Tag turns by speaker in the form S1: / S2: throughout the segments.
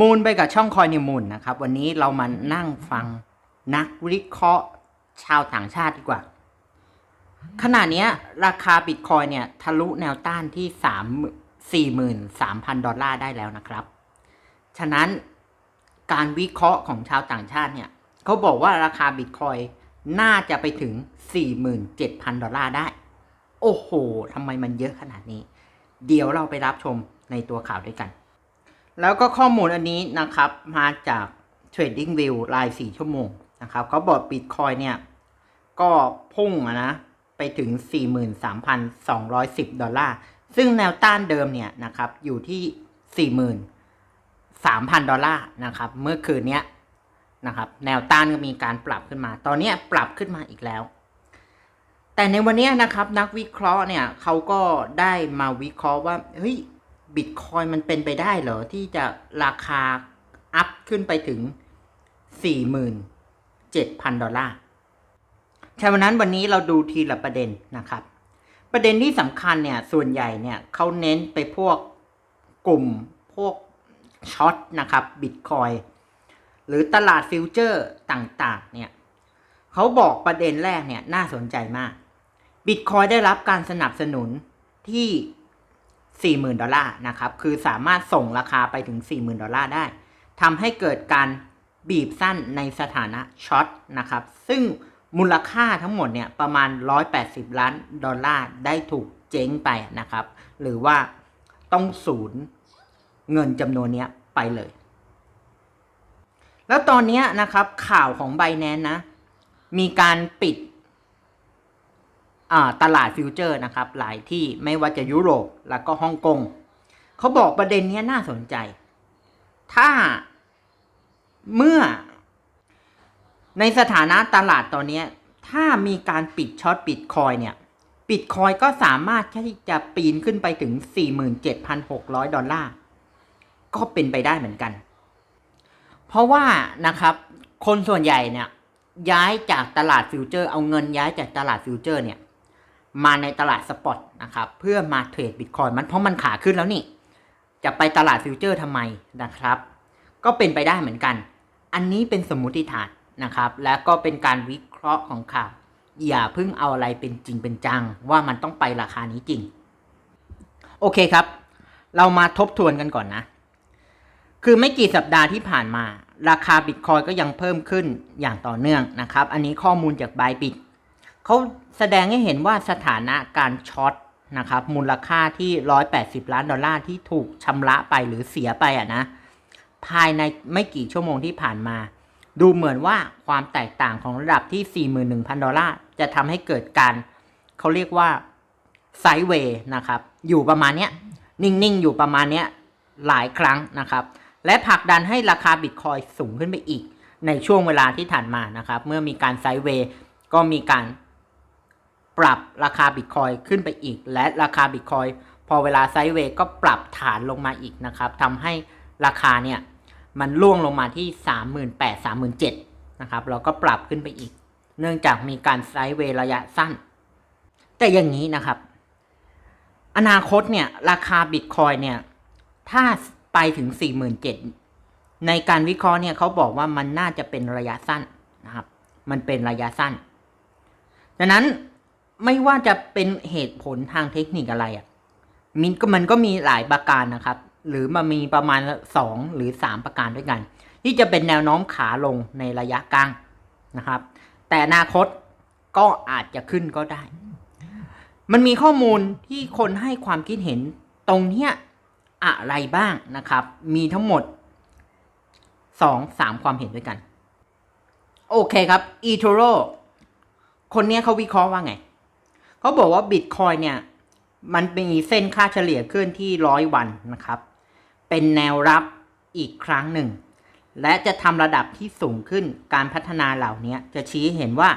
S1: มูลไปกับช่องคอยนิวมูลนะครับ วันนี้เรามานั่งฟังนักวิเคราะห์ชาวต่างชาติดีกว่า ขณะเนี้ยราคาบิตคอยเนี่ยทะลุแนวต้านที่สามสี่หมื่นสามพันดอลลาร์ได้แล้วนะครับ ฉะนั้นการวิเคราะห์ของชาวต่างชาติเนี่ยเขาบอกว่าราคาบิตคอยน่าจะไปถึง 47,000 ดอลลาร์ได้ โอ้โหทำไมมันเยอะขนาดนี้ เดี๋ยวเราไปรับชมในตัวข่าวด้วยกัน แล้วก็ข้อมูลอันนี้นะครับ มาจาก Trading View ราย 4 ชั่วโมงนะครับเขาบอก Bitcoin เนี่ย ก็พุ่งนะไปถึง 43,210 ดอลลาร์ ซึ่งแนวต้านเดิมเนี่ยนะครับ อยู่ที่ 43,000 ดอลลาร์นะครับ เมื่อคืนเนี้ยนะครับ แนวต้านก็มีการปรับขึ้นมา ตอนนี้ปรับขึ้นมาอีกแล้ว แต่ในวันนี้นะครับ นักวิเคราะห์เนี่ยเขาก็ได้มาวิเคราะห์ว่า เฮ้ย บิตคอยมันเป็นไปได้เหรอ ที่จะราคาอัพขึ้นไปถึง 47,000 ดอลลาร์ฉะนั้นวันนี้เราดูทีละประเด็นนะครับ ประเด็นที่สำคัญเนี่ย ส่วนใหญ่เนี่ยเขาเน้นไปพวกกลุ่มพวกช็อตนะครับบิตคอยหรือตลาดฟิวเจอร์ต่างๆเนี่ยเขาบอกประเด็นแรกเนี่ยน่าสนใจมากบิตคอยได้รับการสนับสนุนที่ 40,000 ดอลลาร์นะครับ คือสามารถส่งราคาไปถึง 40,000 ดอลลาร์ได้ทำให้เกิดการบีบสั้นในสถานะช็อตนะครับ ซึ่งมูลค่าทั้งหมดเนี่ยประมาณ 180 ล้านดอลลาร์ได้ถูกเจ๊งไปนะครับ หรือว่าต้องสูญเงินจำนวนนี้ไปเลย แล้วตอนนี้นะครับข่าวของไบแนนนะ มีการปิด ตลาดฟิวเจอร์นะครับ หลายที่ไม่ว่าจะยุโรปแล้วก็ฮ่องกงเขาบอกประเด็นนี้น่าสนใจ ถ้าเมื่อ ในสถานะตลาดตอนนี้ถ้ามีการปิดช็อตบิตคอยเนี่ยบิตคอยก็สามารถที่จะปีนขึ้นไปถึง 47,600 ดอลลาร์ ก็เป็นไปได้เหมือนกัน เพราะว่านะครับ คนส่วนใหญ่เนี่ยย้ายจากตลาดฟิวเจอร์ เอาเงินย้ายจากตลาดฟิวเจอร์เนี่ย มาในตลาดสปอตนะครับเพื่อมาเทรดบิตคอยมันเพราะมันขาขึ้นแล้วนี่ จะไปตลาดฟิวเจอร์ทำไมนะครับ ก็เป็นไปได้เหมือนกัน อันนี้เป็นสมมุติฐานนะครับ และก็เป็นการวิเคราะห์ของข่าวอย่าเพิ่งเอาอะไรเป็นจริงเป็นจัง ว่ามันต้องไปราคานี้จริง โอเคครับ เรามาทบทวนกันก่อนนะ คือไม่กี่สัปดาห์ที่ผ่านมา ราคาบิตคอยก็ยังเพิ่มขึ้นอย่างต่อเนื่องนะครับ อันนี้ข้อมูลจากบายบิต เขาแสดงให้เห็นว่าสถานะการช็อตนะครับมูลค่าที่ 180 ล้านดอลลาร์ที่ถูกชำระไปหรือเสียไปอะนะภายในไม่กี่ชั่วโมงที่ผ่านมา ดูเหมือนว่าความแตกต่างของระดับที่ 41,000 ดอลลาร์จะทำให้เกิดการเขาเรียกว่าไซด์เวย์นะครับ อยู่ประมาณเนี้ย นิ่ง ๆ อยู่ประมาณเนี้ยหลายครั้งนะครับ และผลักดันให้ราคาบิตคอยสูงขึ้นไปอีก ในช่วงเวลาที่ผ่านมานะครับ เมื่อมีการไซด์เวย์ก็มีการ ปรับราคาบิตคอยขึ้นไปอีก และราคาบิตคอยพอเวลาไซด์เวย์ก็ปรับฐานลงมาอีกนะครับทำให้ราคาเนี่ยมันล่วงลงมาที่ 38,000 37,000นะครับเราก็ปรับขึ้นไปอีก เนื่องจากมีการไซด์เวย์ระยะสั้น แต่อย่างนี้นะครับ อนาคตเนี่ยราคาบิตคอยเนี่ยถ้าไปถึง 47,000 ในการวิเคราะห์เนี่ยเขาบอกว่ามันน่าจะเป็นระยะสั้นนะครับ มันเป็นระยะสั้น ดังนั้น ไม่ว่าจะเป็นเหตุผลทางเทคนิคอะไรอะ่ะมันก็มันก็มีหลายประการนะครับ หรือมันมีประมาณสองหรือสามประการด้วยกัน ที่จะเป็นแนวโน้มขาลงในระยะกลางนะครับ แต่อนาคตก็อาจจะขึ้นก็ได้ มันมีข้อมูลที่คนให้ความคิดเห็นตรงเนี้ยอะไรบ้างนะครับ มีทั้งหมดสองสามความเห็นด้วยกัน โอเคครับอีโทโรคนนี้เขาวิเคราะห์ว่าไง เขาบอกว่าบิตคอยเนี่ย มันมีเส้นค่าเฉลี่ยเคลื่อนที่ร้อยวันนะครับ เป็นแนวรับอีกครั้งหนึ่ง และจะทำระดับที่สูงขึ้นการพัฒนาเหล่านี้จะชี้เห็นว่า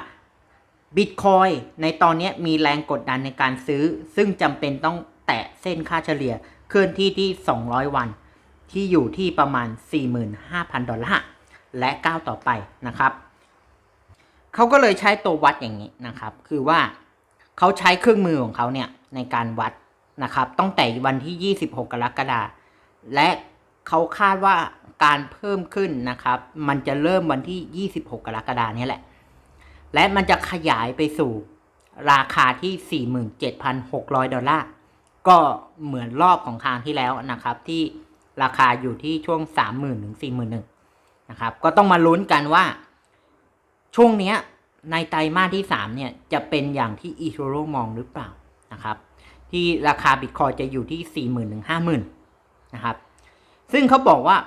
S1: บิตคอยในตอนนี้มีแรงกดดันในการซื้อ ซึ่งจำเป็นต้องแตะเส้นค่าเฉลี่ยเคลื่อนที่ที่ 200 วัน ที่อยู่ที่ประมาณ 45,000 ดอลลาร์และก้าวต่อไปนะครับ เขาก็เลยใช้ตัววัดอย่างนี้นะครับ คือว่า เขาใช้เครื่องมือของเขาเนี่ยในการวัดนะครับตั้งแต่วันที่ 26 กรกฎาคมและเขาคาดว่าการเพิ่มขึ้นนะครับ มันจะเริ่มวันที่ 26 กรกฎาคมนี้แหละ และมันจะขยายไปสู่ราคาที่ 47,600 ดอลลาร์ ก็เหมือนรอบของครั้งที่แล้วนะครับ ที่ราคาอยู่ที่ช่วง 30,000ถึง41,000นะครับ ก็ต้องมาลุ้นกันว่าช่วงเนี้ย ในไตรมาสที่ 3 เนี่ย จะเป็นอย่างที่อีโทโรมองหรือเปล่านะครับ ที่ราคาบิตคอยจะอยู่ที่ 40,000ถึง50,000นะครับ ซึ่งเขาบอกว่า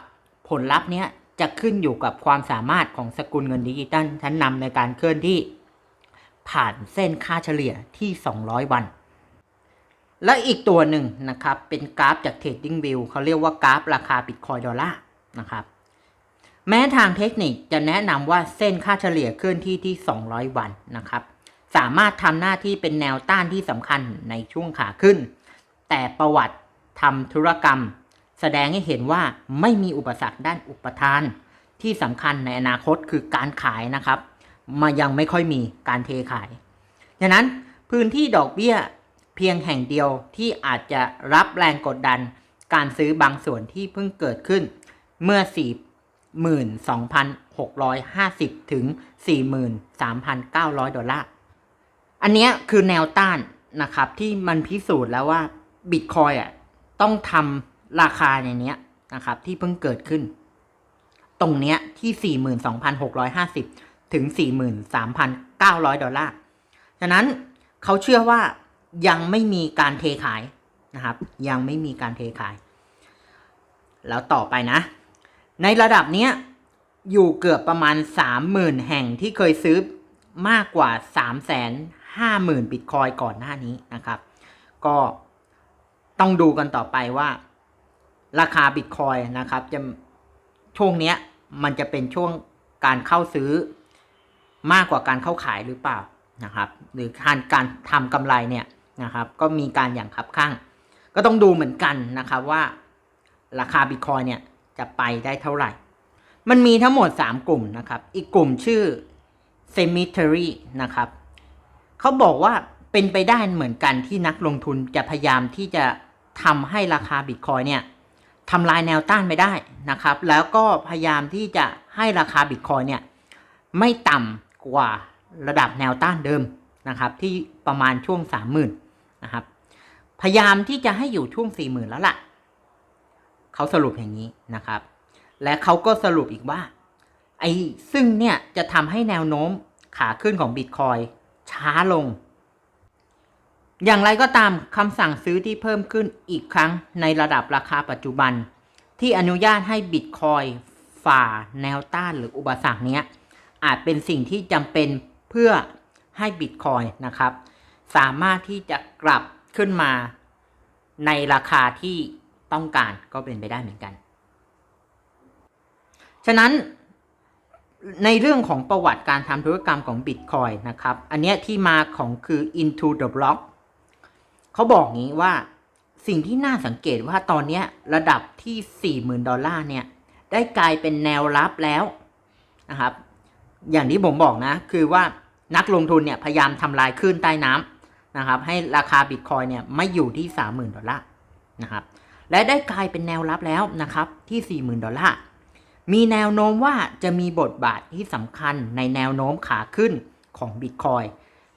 S1: ผลลัพธ์เนี้ยจะขึ้นอยู่กับความสามารถของสกุลเงินดิจิตอลชั้นนำในการเคลื่อนที่ผ่านเส้นค่าเฉลี่ยที่ 200 วัน และอีกตัวหนึ่งนะครับ เป็นกราฟจาก TradingView เขาเรียกว่ากราฟราคาบิตคอยดอลลาร์นะครับ แม้ทางเทคนิคจะแนะนำว่าเส้นค่าเฉลี่ยเคลื่อนที่ที่ 200 วันนะครับ สามารถทำหน้าที่เป็นแนวต้านที่สำคัญในช่วงขาขึ้น แต่ประวัติทำธุรกรรม แสดงให้เห็นว่าไม่มีอุปสรรคด้านอุปทาน ที่สำคัญในอนาคตคือการขายนะครับ มายังไม่ค่อยมีการเทขายดังนั้นพื้นที่ดอกเบี้ยเพียงแห่งเดียวที่อาจจะรับแรงกดดัน การซื้อบางส่วนที่เพิ่งเกิดขึ้น เมื่อ 42,650 ถึง 43,900 ดอลลาร์ อันนี้คือแนวต้านนะครับที่มันพิสูจน์แล้วว่าบิตคอยอะต้องทำราคาในนี้นะครับที่เพิ่งเกิดขึ้น ตรงเนี้ยที่ 42,650 ถึง 43,900 ดอลลาร์ฉะนั้นเขาเชื่อว่ายังไม่มีการเทขายนะครับ ยังไม่มีการเทขาย แล้วต่อไปนะ ในระดับเนี้ยอยู่เกือบประมาณ 30,000 แห่งที่เคยซื้อมากกว่า 350,000 บิตคอยก่อนหน้านี้นะครับ ก็ต้องดูกันต่อไปว่า ราคาบิตคอยนะครับ จะช่วงเนี้ยมันจะเป็นช่วงการเข้าซื้อมากกว่าการเข้าขายหรือเปล่านะครับ หรือการการทำกำไรเนี่ยนะครับ ก็มีการอย่างคับข้าง ก็ต้องดูเหมือนกันนะครับว่าราคาบิตคอยเนี่ย จะไปได้เท่าไหร่ มันมีทั้งหมด 3 กลุ่มนะครับ อีกกลุ่มชื่อ cemetery นะครับเขาบอกว่าเป็นไปได้เหมือนกันที่นักลงทุนจะพยายามที่จะทำให้ราคาบิตคอยเนี่ยทำลายแนวต้านไปได้นะครับ แล้วก็พยายามที่จะให้ราคาบิตคอยเนี่ยไม่ต่ำกว่าระดับแนวต้านเดิมนะครับ ที่ประมาณช่วง 30,000นะครับพยายามที่จะให้อยู่ช่วง 40,000 แล้วล่ะ เขาสรุปอย่างนี้นะครับ และเขาก็สรุปอีกว่า ไอ้ซึ่งเนี่ยจะทำให้แนวโน้มขาขึ้นของบิตคอยช้าลง อย่างไรก็ตามคำสั่งซื้อที่เพิ่มขึ้นอีกครั้งในระดับราคาปัจจุบัน ที่อนุญาตให้บิตคอยฝ่าแนวต้านหรืออุปสรรคเนี้ยอาจเป็นสิ่งที่จำเป็นเพื่อให้บิตคอยนะครับ สามารถที่จะกลับขึ้นมาในราคาที่ ต้องการก็เป็นไปได้เหมือนกัน ฉะนั้นในเรื่องของประวัติการทำธุรกรรมของ Bitcoin นะครับ อันเนี้ยที่มาของคือ into the block เขาบอกงี้ว่าสิ่งที่น่าสังเกตว่าตอนเนี้ยระดับที่ 40,000 ดอลลาร์เนี่ย ได้กลายเป็นแนวรับแล้วนะครับ อย่างที่ผมบอกนะ คือว่านักลงทุนเนี่ย พยายามทำลายคลื่นใต้น้ำนะครับ ให้ราคาบิตคอยเนี่ย ไม่อยู่ที่ 30,000 ดอลลาร์นะครับ และได้กลายเป็นแนวรับแล้วนะครับที่ 40,000 ดอลลาร์ มีแนวโน้มว่าจะมีบทบาทที่สำคัญในแนวโน้มขาขึ้นของบิตคอย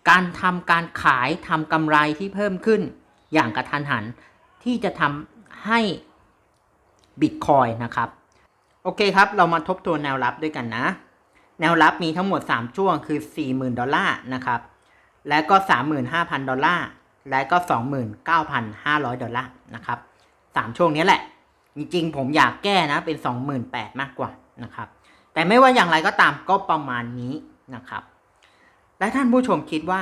S1: การทำการขายทำกำไรที่เพิ่มขึ้น อย่างกระทันหันที่จะทำให้บิตคอยนะครับ โอเคครับ เรามาทบทวนแนวรับด้วยกันนะ แนวรับมีทั้งหมด 3 ช่วงคือ 40,000 ดอลลาร์นะครับ และก็ 35,000 ดอลลาร์ และก็ 29,500 ดอลลาร์นะครับ 3ช่วงนี้แหละ จริงๆ ผมอยากแก้นะเป็น 28,000มากกว่านะครับ แต่ไม่ว่าอย่างไรก็ตามก็ประมาณนี้นะครับ และท่านผู้ชมคิดว่า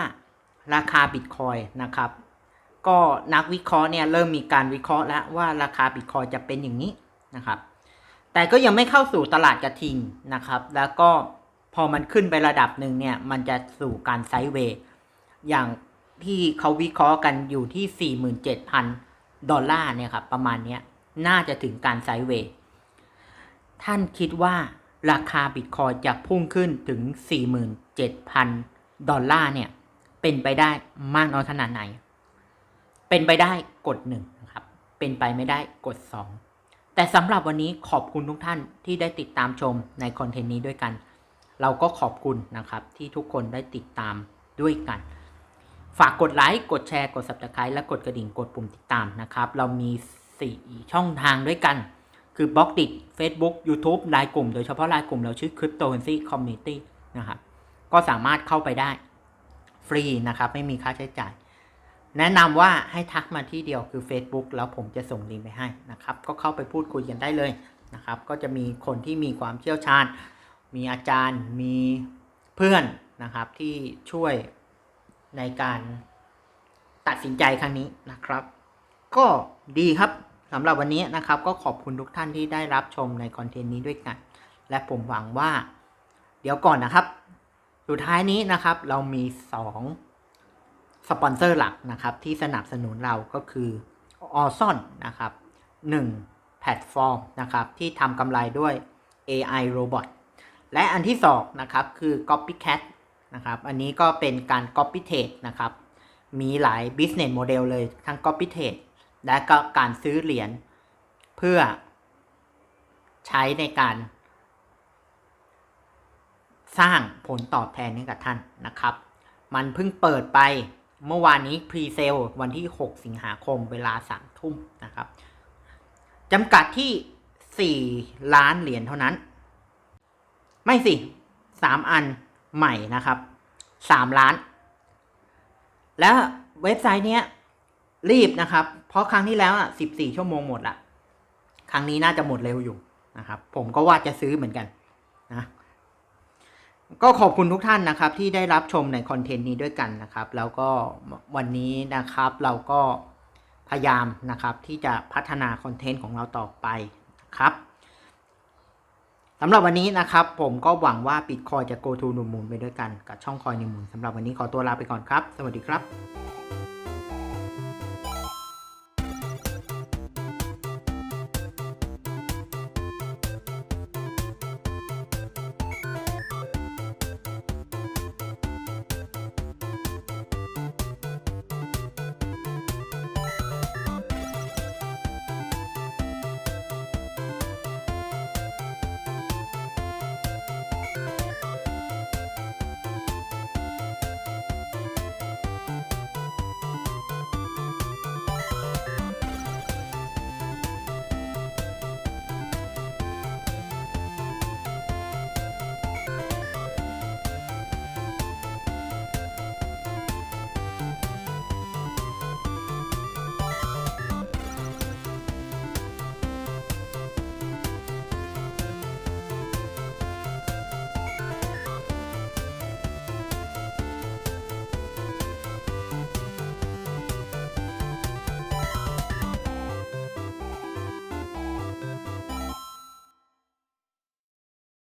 S1: ราคาบิตคอยนะครับ ก็นักวิเคราะห์เนี่ยเริ่มมีการวิเคราะห์แล้วว่าราคาบิตคอยจะเป็นอย่างนี้นะครับ แต่ก็ยังไม่เข้าสู่ตลาดกระทิงนะครับ แล้วก็พอมันขึ้นไประดับหนึ่งเนี่ยมันจะสู่การไซด์เวย์อย่างที่เขาวิเคราะห์กันอยู่ที่ 47,000 ดอลลาร์เนี่ยครับประมาณนี้น่าจะถึงการไซด์เวย์ท่านคิดว่าราคาบิตคอยจะพุ่งขึ้นถึง 47,000 ดอลลาร์เนี่ยเป็นไปได้มากน้อยขนาดไหน เป็นไปได้กดหนึ่งนะครับ เป็นไปไม่ได้กดสองแต่สำหรับวันนี้ขอบคุณทุกท่านที่ได้ติดตามชมในคอนเทนต์นี้ด้วยกัน เราก็ขอบคุณนะครับที่ทุกคนได้ติดตามด้วยกัน ฝากกดไลค์ กดแชร์ กด subscribe และกดกระดิ่ง กดปุ่มติดตามนะครับ เรามี 4 ช่องทางด้วยกัน คือบล็อกดิ Facebook YouTube ไลน์กลุ่ม โดยเฉพาะไลน์กลุ่มเราชื่อ Cryptocurrency Community นะครับ ก็สามารถเข้าไปได้ ฟรีนะครับ ไม่มีค่าใช้จ่าย แนะนำว่าให้ทักมาที่เดียวคือ Facebook แล้วผมจะส่งลิงก์ไปให้นะครับ ก็เข้าไปพูดคุยกันได้เลยนะครับ ก็จะมีคนที่มีความเชี่ยวชาญ มีอาจารย์ มีเพื่อนนะครับที่ช่วย ในการตัดสินใจครั้งนี้นะครับ ก็ดีครับสำหรับวันนี้นะครับ ก็ขอบคุณทุกท่านที่ได้รับชมในคอนเทนต์นี้ด้วยกัน และผมหวังว่า เดี๋ยวก่อนนะครับ สุดท้ายนี้นะครับ เรามีสองสปอนเซอร์หลักนะครับ ที่สนับสนุนเราก็คือออซอนนะครับหนึ่งแพลตฟอร์มนะครับ ที่ทำกำไรด้วย AI Robot และอันที่สองนะครับ คือ Copycat นะครับ อันนี้ก็เป็นการ Copy Trade นะครับ มีหลาย business model เลยทั้ง Copy Trade และก็การซื้อเหรียญเพื่อใช้ในการ สร้างผลตอบแทนให้กับท่านนะครับ มันเพิ่งเปิดไปเมื่อวานนี้พรีเซลวันที่ 6 สิงหาคมเวลา 3 ทุ่มนะครับจำกัดที่ 4 ล้านเหรียญเท่านั้น ไม่สิ 3 อัน ใหม่นะครับ3ล้าน แล้วเว็บไซต์เนี้ยรีบนะครับ เพราะครั้งที่แล้วอะ14ชั่วโมงหมดละครั้งนี้น่าจะหมดเร็วอยู่นะครับ ผมก็ว่าจะซื้อเหมือนกันนะก็ขอบคุณทุกท่านนะครับ ที่ได้รับชมในคอนเทนต์นี้ด้วยกันนะครับ แล้วก็วันนี้นะครับเราก็พยายามนะครับที่จะพัฒนาคอนเทนต์ของเราต่อไปนะครับ สำหรับวันนี้นะครับ ผมก็หวังว่าปิดคอยจะ go to หนุนหมุนไปด้วยกันกับช่องคอยหนุนหมุนสำหรับวันนี้ขอตัวลาไปก่อนครับ สวัสดีครับ